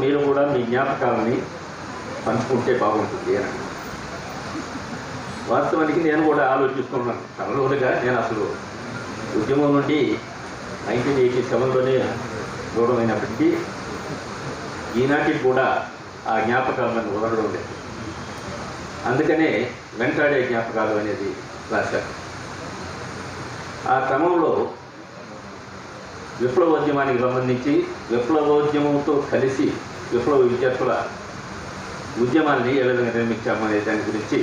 మీరు కూడా మీ జ్ఞాపకాలని పంచుకుంటే బాగుంటుంది అని. వాస్తవానికి నేను కూడా ఆలోచిస్తున్నాను. తనలోనుగా నేను అసలు ఉద్యమం నుండి నైన్టీన్ ఎయిటీ సెవెన్లోనే దూరమైనప్పటికీ ఈనాటికి కూడా ఆ జ్ఞాపకాలు నన్ను వదలడం లేదు. అందుకనే వెంటాడే జ్ఞాపకాలు అనేది రాశారు. ఆ క్రమంలో విప్లవోద్యమానికి సంబంధించి విప్లవోద్యమంతో కలిసి విప్లవ విద్యార్థుల ఉద్యమాన్ని ఏ విధంగా నిర్మించాము అనే దాని గురించి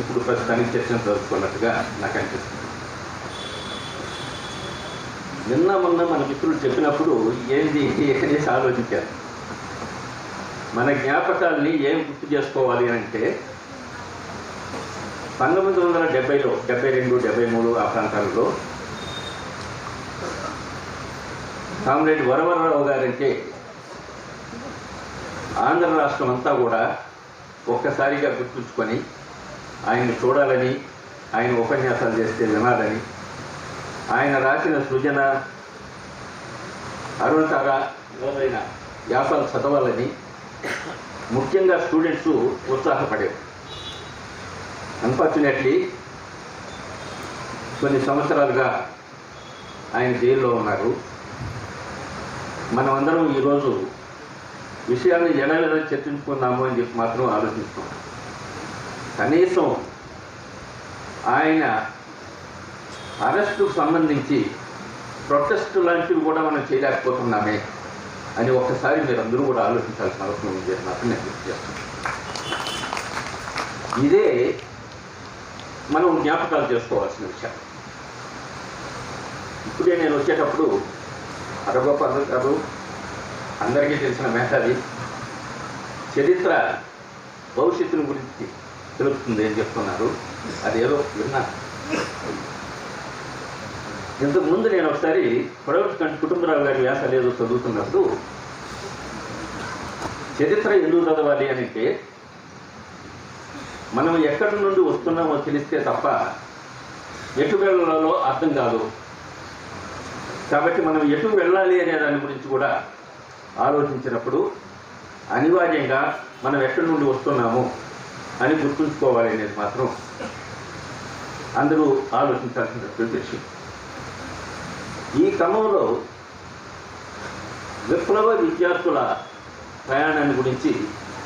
ఇప్పుడు ప్రస్తుతానికి చర్చను జరుపుకున్నట్టుగా నాకు అనిపిస్తుంది. నిన్న మొన్న మన మిత్రులు చెప్పినప్పుడు ఏంది అనేసి ఆలోచించారు. మన జ్ఞాపకాల్ని ఏం గుర్తు చేసుకోవాలి అంటే పంతొమ్మిది వందల డెబ్బైలో డెబ్బై రెండు డెబ్బై మూడు ఆ ప్రాంతాలలో కామ్రేడ్ వరవరరావు గారంటే ఆంధ్ర రాష్ట్రం అంతా కూడా ఒక్కసారిగా గుర్తుంచుకొని ఆయన్ని చూడాలని ఆయన ఉపన్యాసాలు చేస్తే వినాలని ఆయన రాసిన సృజన అరుణతార మొదలైన వ్యాసాలు చదవాలని ముఖ్యంగా స్టూడెంట్స్ ఉత్సాహపడేవి. అన్ఫార్చునేట్లీ కొన్ని సంవత్సరాలుగా ఆయన జైల్లో ఉన్నారు. మనమందరం ఈరోజు విషయాన్ని ఎలా ఎలా చర్చించుకున్నాము అని చెప్పి మాత్రం ఆలోచిస్తున్నాం కనీసం ఆయన అరెస్టుకు సంబంధించి ప్రొటెస్ట్ లాంటివి కూడా మనం చేయలేకపోతున్నామే అని ఒక్కసారి మీరు అందరూ కూడా ఆలోచించాల్సిన అవసరం ఉంది అని నేను గుర్తు చేస్తున్నాను ఇదే మనం జ్ఞాపకాలు చేసుకోవాల్సిన విషయం. ఇప్పుడే నేను వచ్చేటప్పుడు హరగోపాల్ కాదు అందరికీ తెలిసిన మేధావి. చరిత్ర భవిష్యత్తుని గురించి తెలుపుతుంది అని చెప్తున్నారు. అదేదో విన్నాను ఇంతకు ముందు నేను ఒకసారి ప్రొడక్ట్ కుటుంబరావు గారి వ్యాసాలు ఏదో చదువుతున్నప్పుడు చరిత్ర ఎందుకు చదవాలి అని అంటే మనం ఎక్కడి నుండి వస్తున్నామో తెలిస్తే తప్ప ఎటు అర్థం కాదు. కాబట్టి మనం ఎటు వెళ్ళాలి అనే దాని గురించి కూడా ఆలోచించినప్పుడు అనివార్యంగా మనం ఎక్కడి నుండి వస్తున్నాము అని గుర్తుంచుకోవాలి అనేది మాత్రం అందరూ ఆలోచించాల్సినటువంటి విషయం. ఈ క్రమంలో విప్లవ విద్యార్థుల ప్రయాణాన్ని గురించి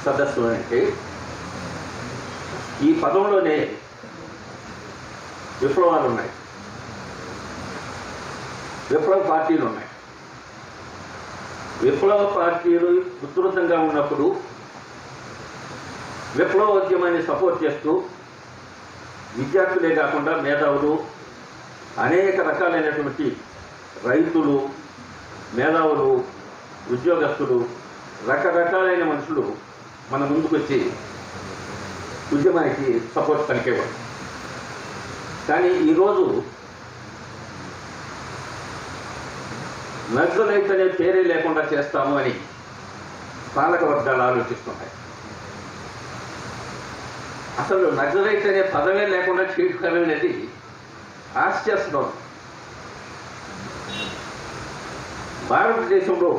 సదస్సు అంటే ఈ పదంలోనే విప్లవాలు ఉన్నాయి. విప్లవ పార్టీలు ఉన్నాయి. విప్లవ పార్టీలు ఉధృతంగా ఉన్నప్పుడు విప్లవోద్యమాన్ని సపోర్ట్ చేస్తూ విద్యార్థులే కాకుండా మేధావులు అనేక రకాలైనటువంటి రైతులు మేధావులు ఉద్యోగస్తులు రకరకాలైన మనుషులు మన ముందుకొచ్చి ఉద్యమానికి సపోర్ట్ పలికేవారు కానీ ఈరోజు నగ్గులైతేనే అనే పేరే లేకుండా చేస్తాము అని పాలక వర్గాలు ఆలోచిస్తున్నాయి అసలు నగ్గులైతేనే అనే పదమే లేకుండా చేయడం అనేది ఆశ్చర్యం భారతదేశంలో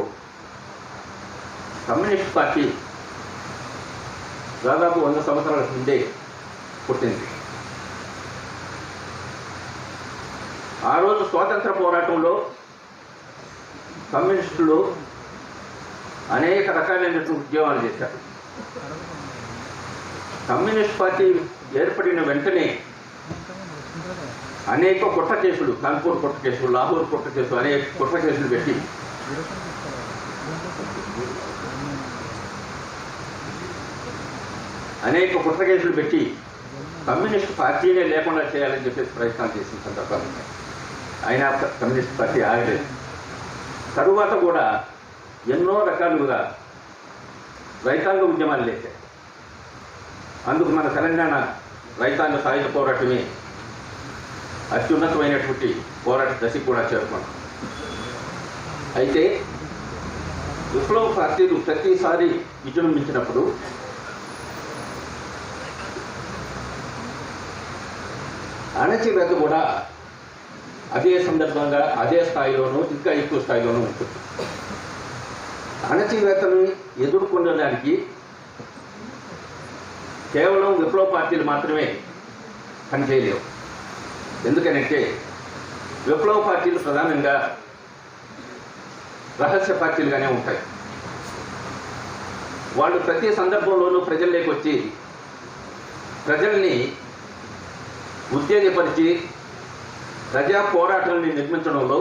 కమ్యూనిస్ట్ పార్టీ దాదాపు వంద సంవత్సరాల ముందే పుట్టింది. ఆ రోజు స్వాతంత్ర పోరాటంలో కమ్యూనిస్టులు అనేక రకాలైనటువంటి ఉద్యమాలు చేశారు. కమ్యూనిస్ట్ పార్టీ ఏర్పడిన వెంటనే అనేక కుట్ర కేసులు కాన్పూర్ కుట్ర కేసులు లాహోర్ కుట్ర కేసులు అనేక కుట్ర కేసులు పెట్టి అనేక కుట్ర కేసులు పెట్టి కమ్యూనిస్ట్ పార్టీనే లేకుండా చేయాలని చెప్పేసి ప్రయత్నాలు చేసిన సందర్భాలు అయినా కమ్యూనిస్ట్ పార్టీ ఆగలేదు. తరువాత కూడా ఎన్నో రకాలుగా రైతాంగ ఉద్యమాలు లేచాయి అందుకు మన తెలంగాణ రైతాంగ సాయుధ పోరాటమే అత్యున్నతమైనటువంటి పోరాట దశ కూడా చేరుకున్నాం అయితే విప్లవ పార్టీలు ప్రతిసారి విజృంభించినప్పుడు అణచివేత కూడా అదే సందర్భంగా అదే స్థాయిలోనూ ఇంకా ఎక్కువ స్థాయిలోనూ ఉంటుంది. అణచివేతను ఎదుర్కొనడానికి కేవలం విప్లవ పార్టీలు మాత్రమే పనిచేయలేవు. ఎందుకనంటే విప్లవ పార్టీలు ప్రధానంగా రహస్య పార్టీలుగానే ఉంటాయి. వాళ్ళు ప్రతి సందర్భంలోనూ ప్రజల్లోకి వచ్చి ప్రజల్ని ఉత్తేజపరిచి ప్రజా పోరాటాన్ని నిర్మించడంలో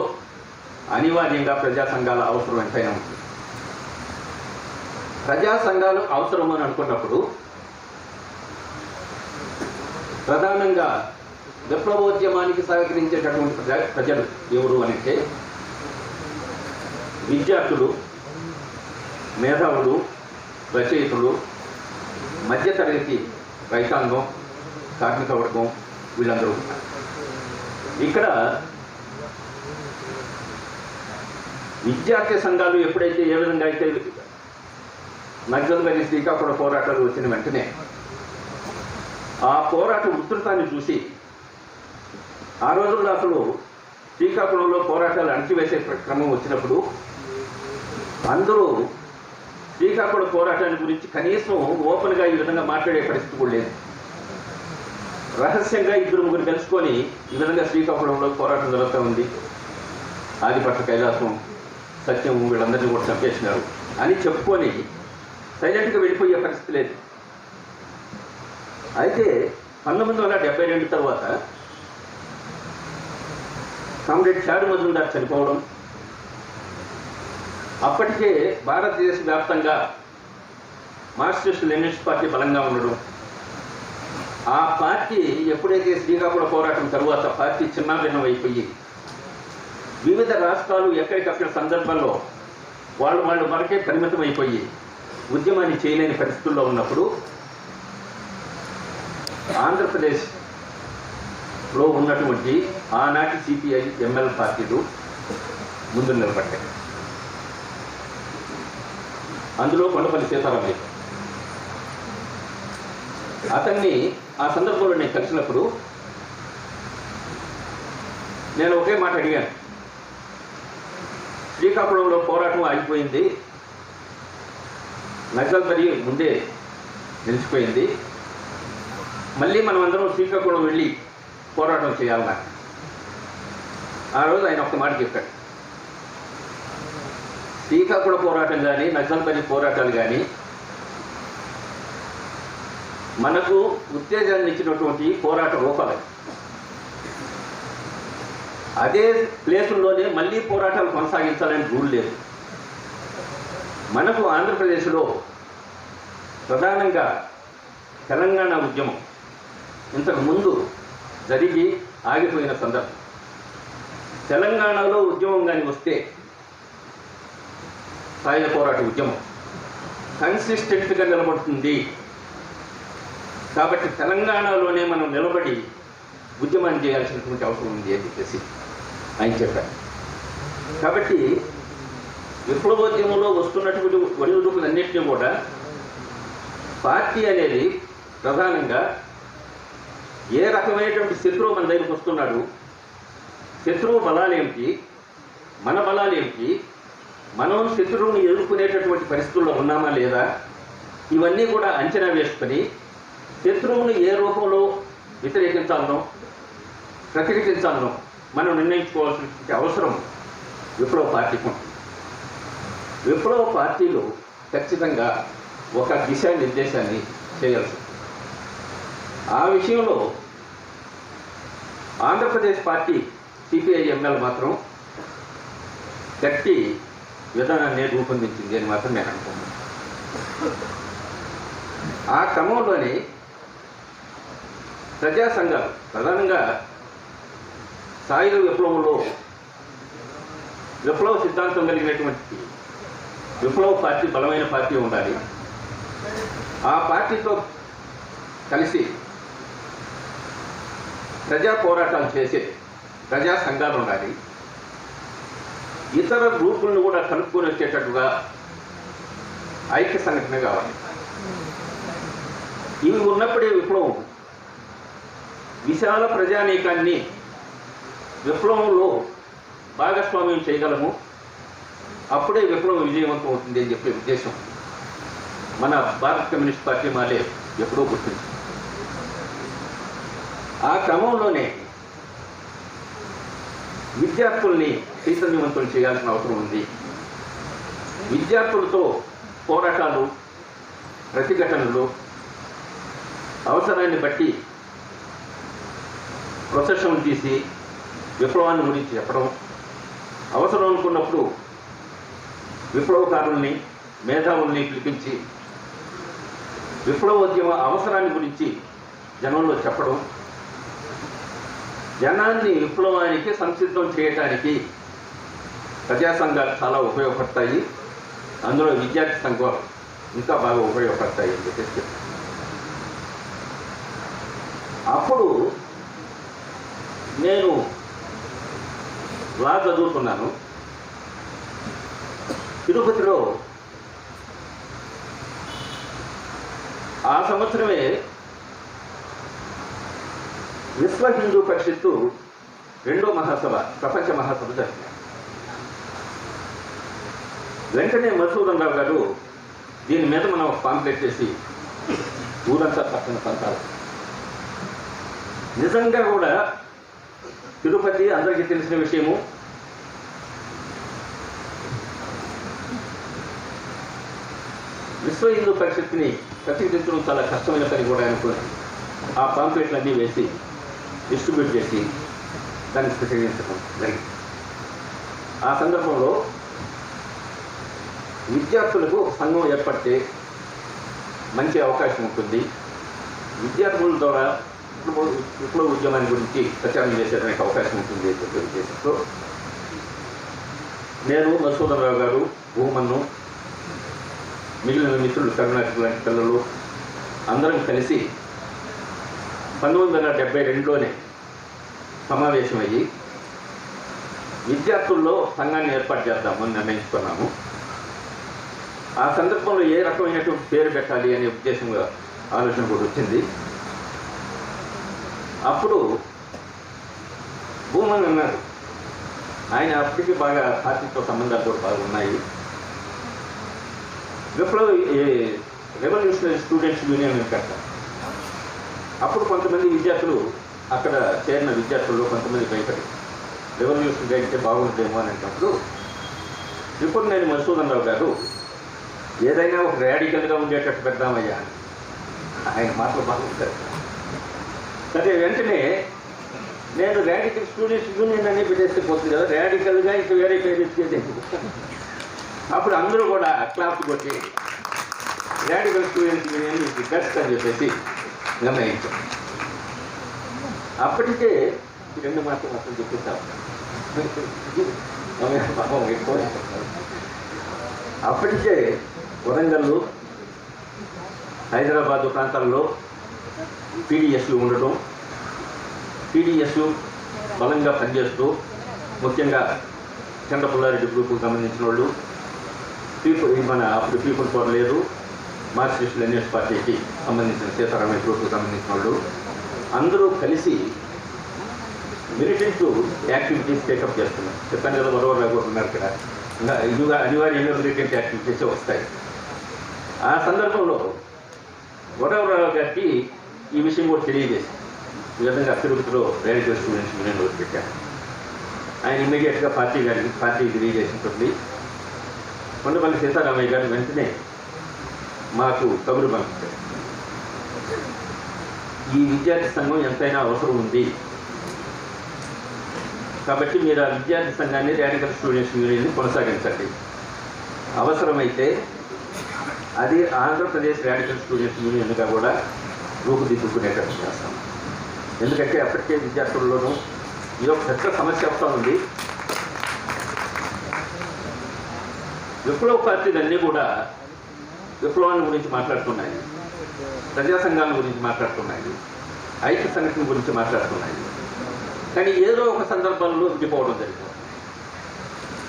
అనివార్యంగా ప్రజా సంఘాల అవసరం ఎంతైనా ఉంటుంది ప్రజా సంఘాలు అవసరం అని అనుకున్నప్పుడు ప్రధానంగా విప్లవోద్యమానికి సహకరించేటటువంటి ప్రజా ప్రజలు ఎవరు అంటే విద్యార్థులు మేధావులు రచయితులు మధ్యతరగతి రైతాంగం కార్మిక వర్గం వీళ్ళందరూ ఉంటారు ఇక్కడ విద్యార్థి సంఘాలు ఎప్పుడైతే ఏ విధంగా అయితే నక్సల్బరీ శ్రీకాకుళ పోరాటాలు వచ్చిన వెంటనే ఆ పోరాట ఉధృతాన్ని చూసి ఆ రోజుల్లో అసలు శ్రీకాకుళంలో పోరాటాలు అణచివేసే క్రమం వచ్చినప్పుడు అందరూ శ్రీకాకుళ పోరాటాన్ని గురించి కనీసం ఓపెన్గా ఈ విధంగా మాట్లాడే పరిస్థితి కూడా లేదు. రహస్యంగా ఇద్దరు ముగ్గురు కలుసుకొని ఈ విధంగా శ్రీకాకుళంలో పోరాటం జరుగుతూ ఉంది. ఆదిపట్ల కైలాసం సత్యం వీళ్ళందరినీ కూడా చంపేసినారు. అని చెప్పుకొని సైలెంట్గా వెళ్ళిపోయే పరిస్థితి లేదు. అయితే పంతొమ్మిది వందల డెబ్బై రెండు తర్వాత కామ్రేడ్ షాడు మజుందార్ చనిపోవడం అప్పటికే భారతదేశ వ్యాప్తంగా మార్క్సిస్ట్ లెనిస్ట్ పార్టీ బలంగా ఉండడం ఆ పార్టీ ఎప్పుడైతే శ్రీకాకుళ పోరాటం తరువాత పార్టీ చిన్నాభిన్నం వివిధ రాష్ట్రాలు ఎక్కడికక్కడ సందర్భంలో వాళ్ళు వాళ్ళు వరకే పరిమితం అయిపోయి ఉద్యమాన్ని చేయలేని పరిస్థితుల్లో ఉన్నప్పుడు ఆంధ్రప్రదేశ్లో ఉన్నటువంటి ఆనాటి సిపిఐ ఎంఎల్ పార్టీలు ముందు నిలబడ్డాయి. అందులో కొండపల్లి సీతారామయ్య అతన్ని ఆ సందర్భంలో నేను కలిసినప్పుడు నేను ఒకే మాట అడిగాను. శ్రీకాకుళంలో పోరాటం ఆగిపోయింది. నక్సల్బరి ముందే నిలిచిపోయింది. మళ్ళీ మనమందరం శ్రీకాకుళం వెళ్ళి పోరాటం చేయాలన్నా ఆ రోజు ఆయన ఒక్క మాట చెప్పాడు. శ్రీకాకుళ పోరాటం కానీ నక్సల్బరి పోరాటాలు కానీ మనకు ఉత్తేజాన్ని ఇచ్చినటువంటి పోరాట రూపాలు అదే ప్లేసుల్లోనే మళ్ళీ పోరాటాలు కొనసాగించాలని రూల్ లేదు. మనకు ఆంధ్రప్రదేశ్లో ప్రధానంగా తెలంగాణ ఉద్యమం ఇంతకు ముందు జరిగి ఆగిపోయిన సందర్భం. తెలంగాణలో ఉద్యమం కానీ వస్తే సాయుధ పోరాట ఉద్యమం. కన్సిస్టెంట్గా నిలబడుతుంది కాబట్టి తెలంగాణలోనే మనం నిలబడి ఉద్యమం చేయాల్సినటువంటి అవసరం ఉంది అని చెప్పేసి ఆయన చెప్పారు. కాబట్టి విప్లవోద్యమంలో వస్తున్నటువంటి ఒడిదుడుకులన్నింటినీ కూడా పార్టీ అనేది ప్రధానంగా ఏ రకమైనటువంటి శత్రువు మన దగ్గరికి వస్తున్నాడు శత్రువు బలాలేమిటి మన బలాలేమిటి మనం శత్రువుని ఎదుర్కొనేటటువంటి పరిస్థితుల్లో ఉన్నామా లేదా ఇవన్నీ కూడా అంచనా వేసుకొని శత్రువును ఏ రూపంలో వ్యతిరేకించాలనో ప్రతిఘటించాలనో మనం నిర్ణయించుకోవాల్సిన అవసరం విప్లవ పార్టీకి ఉంటుంది. విప్లవ పార్టీలు ఖచ్చితంగా ఒక దిశానిర్దేశాన్ని చేయాల్సి ఆ విషయంలో ఆంధ్రప్రదేశ్ పార్టీ సిపిఐఎంఎల్ మాత్రం గట్టి విధానాన్ని రూపొందించింది అని మాత్రం నేను అనుకున్నాను ఆ క్రమంలోనే ప్రజా సంఘాలు ప్రధానంగా సాయుధ విప్లవంలో విప్లవ సిద్ధాంతం కలిగినటువంటి విప్లవ పార్టీ బలమైన పార్టీ ఉండాలి. ఆ పార్టీతో కలిసి ప్రజా పోరాటాలు చేసే ప్రజా సంఘాలు ఉండాలి. ఇతర గ్రూపులను కూడా కలుపుకొని వచ్చేటట్టుగా ఐక్య సంఘటన కావాలి. ఇవి ఉన్నప్పుడే విప్లవం విశాల ప్రజానీకాన్ని విప్లవంలో భాగస్వామ్యం చేయగలము. అప్పుడే విప్లవం విజయవంతం అవుతుంది అని చెప్పే ఉద్దేశం. మన భారత కమ్యూనిస్ట్ పార్టీ మాలే ఎప్పుడో గుర్తించింది. ఆ క్రమంలోనే విద్యార్థుల్ని చైతన్యవంతులు చేయాల్సిన అవసరం ఉంది. విద్యార్థులతో పోరాటాలు ప్రతిఘటనలు అవసరాన్ని బట్టి ప్రొసెషన్ తీసి విప్లవాన్ని గురించి చెప్పడం. అవసరం అనుకున్నప్పుడు విప్లవకారుల్ని మేధావుల్ని పిలిపించి విప్లవోద్యమ అవసరాన్ని గురించి జనంలో చెప్పడం. జనాన్ని విప్లవానికి సంసిద్ధం చేయటానికి ప్రజా సంఘాలు చాలా ఉపయోగపడతాయి. అందులో విద్యార్థి సంఘం ఇంకా బాగా ఉపయోగపడతాయి అని చెప్పేసి అప్పుడు నేను లా చదువుతున్నాను తిరుపతిలో ఆ సంవత్సరమే విశ్వ హిందూ పరిషత్తు రెండో మహాసభ ప్రపంచ మహాసభ జరిగింది. వెంటనే మధుసూదన్ రావు గారు దీని మీద మనం పాంప్లెట్ చేసి ఊరంతా పక్కన పంపాలి. నిజంగా కూడా తిరుపతి అందరికీ తెలిసిన విషయము. విశ్వ హిందూ పరిషత్ని ప్రతిదించడం చాలా కష్టమైన పని కూడా అనుకుని ఆ పాంప్లెట్లన్నీ వేసి డిస్ట్రిబ్యూట్ చేసి దాన్ని ప్రతినిధించడం జరిగింది. ఆ సందర్భంలో విద్యార్థులకు సంఘం ఏర్పడితే మంచి అవకాశం ఉంటుంది. విద్యార్థుల ద్వారా విప్లవ ఉద్యమాన్ని గురించి ప్రచారం చేసేదానికి అవకాశం ఉంటుంది ఉద్దేశంతో నేను మధుసూదనరావు గారు భూమన్ను మిగిలిన మిత్రులు కరుణాకర్ లాంటి పిల్లలు అందరం కలిసి పంతొమ్మిది వందల డెబ్బై రెండులోనే సమావేశమయ్యి విద్యార్థుల్లో సంఘాన్ని ఏర్పాటు చేద్దామని నిర్ణయించుకున్నాము. ఆ సందర్భంలో ఏ రకమైనటువంటి పేరు పెట్టాలి అనే ఉద్దేశంగా ఆలోచన కూడా వచ్చింది. అప్పుడు భూమని అన్నారు ఆయన అప్పటికి బాగా పార్టీతో సంబంధాలు కూడా బాగా ఉన్నాయి విప్లవ రెవల్యూషనరీ స్టూడెంట్స్ యూనియన్ కట్ట. అప్పుడు కొంతమంది విద్యార్థులు అక్కడ చేరిన విద్యార్థుల్లో కొంతమంది భయపడి రెవల్యూషన్ అయితే బాగుంటుందేమో అని అంటున్నప్పుడు ఇప్పుడు నేను మధుసూదన్ రావు గారు ఏదైనా ఒక ర్యాడికల్గా ఉండేటట్టు పెడదామయ్యా ఆయన మాటలు బాగుంటారు సరే వెంటనే నేను ర్యాడికల్ స్టూడెంట్స్ యూనియన్ అని పెట్టేస్తే పోతుంది కదా ర్యాడికల్గా ఇంకా వేరే పేరు ఇచ్చేది అప్పుడు అందరూ కూడా క్లాప్స్ కొట్టి రాడికల్ స్టూడెంట్స్ యూనియన్ ఇది బెస్ట్ అని చెప్పేసి నిర్ణయించాం. అప్పటికే రెండు మాటలు అసలు చెప్పేస్తాం. పాపం ఎక్కువ అప్పటికే వరంగల్ హైదరాబాదు ప్రాంతాల్లో పీడిఎస్లు ఉండటం పీడిఎస్ బలంగా పనిచేస్తూ ముఖ్యంగా చంద్రపుల్లారెడ్డి గ్రూప్కు సంబంధించిన వాళ్ళు. పీపుల్ మన అప్పుడు పీపుల్ పవర్ లేదు. మార్క్సిస్ట్ లెనిస్ట్ పార్టీకి సంబంధించిన సీతారామయ్య గ్రూప్కు సంబంధించిన వాళ్ళు. అందరూ కలిసి మిలిటెంట్ యాక్టివిటీస్ టేకప్ చేస్తున్నారు. చెప్పాను కదా మరొకరు ఉన్నారు ఇక్కడ. ఇంకా ఇదిగా అనివార్యంగా మిలిటెంట్ యాక్టివిటీస్ వస్తాయి. ఆ సందర్భంలో వరవరావు గారికి ఈ విషయం కూడా తెలియజేసి ఈ విధంగా తిరుపతిలో రైల్వే స్టూడెంట్స్ యూనియన్ వదిలిపెట్టాను. ఆయన ఇమ్మీడియట్గా పార్టీ గారికి పార్టీ తెలియజేసినటువంటి కొండపల్లి సీతారామయ్య గారు వెంటనే మాకు కబురు పంపించారు. ఈ విద్యార్థి సంఘం ఎంతైనా అవసరం ఉంది. కాబట్టి మీరు ఆ విద్యార్థి సంఘాన్ని రాడికల్ స్టూడెంట్స్ యూనియన్ని కొనసాగించండి. అవసరమైతే అది ఆంధ్రప్రదేశ్ రాడికల్ స్టూడెంట్స్ యూనియన్గా కూడా రూపుదిద్దుకునేటట్టు చేస్తాం ఎందుకంటే అప్పటికే విద్యార్థుల్లోనూ ఇది ఒక పెద్ద సమస్య వస్తూ ఉంది. విప్లవ పార్టీలన్నీ కూడా విప్లవాన్ని గురించి మాట్లాడుతున్నాయి. ప్రజా సంఘాల గురించి మాట్లాడుతున్నాయి. ఐక్య సంఘటన గురించి మాట్లాడుతున్నాయి. కానీ ఏదో ఒక సందర్భంలో విడిపోవడం జరిగింది.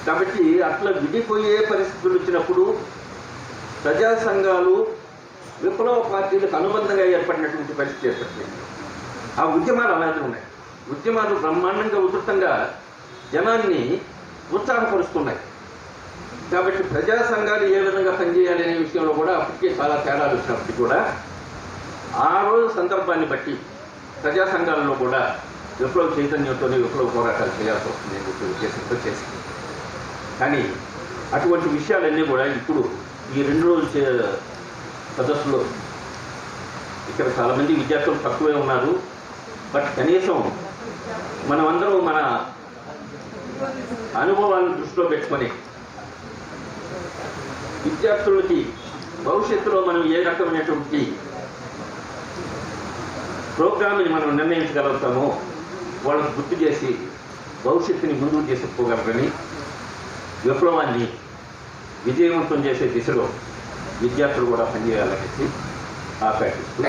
కాబట్టి అట్లా విడిపోయే పరిస్థితులు వచ్చినప్పుడు ప్రజా సంఘాలు విప్లవ పార్టీలకు అనుబంధంగా ఏర్పడినటువంటి పరిస్థితి ఏర్పడింది. ఆ ఉద్యమాలు అలాగే ఉన్నాయి. ఉద్యమాలు బ్రహ్మాండంగా ఉధృతంగా జనాన్ని ఉత్సాహపరుస్తున్నాయి. కాబట్టి ప్రజా సంఘాలు ఏ విధంగా పనిచేయాలి అనే విషయంలో కూడా అప్పటికే చాలా తేడాలు వచ్చినప్పటికీ కూడా ఆ రోజు సందర్భాన్ని బట్టి ప్రజా సంఘాలలో కూడా విప్లవ చైతన్యంతోనే విప్లవ పోరాటాలు చేయాల్సి వస్తుంది అని ఉద్దేశంతో చేసింది. కానీ అటువంటి విషయాలన్నీ కూడా ఇప్పుడు ఈ రెండు రోజులు సదస్సులో ఇక్కడ చాలామంది విద్యార్థులు తక్కువే ఉన్నారు. బట్ కనీసం మనమందరం మన అనుభవాలను దృష్టిలో పెట్టుకొని విద్యార్థులకి భవిష్యత్తులో మనం ఏ రకమైనటువంటి ప్రోగ్రామ్ని మనం నిర్ణయించగలుగుతామో వాళ్ళకు గుర్తు చేసి భవిష్యత్తుని ముందుకు తీసుకుపోగలరని విప్లవాన్ని విజయవంతం చేసే దిశలో విద్యార్థులు కూడా పనిచేయాలనేసి ఆకాంక్షిస్తూ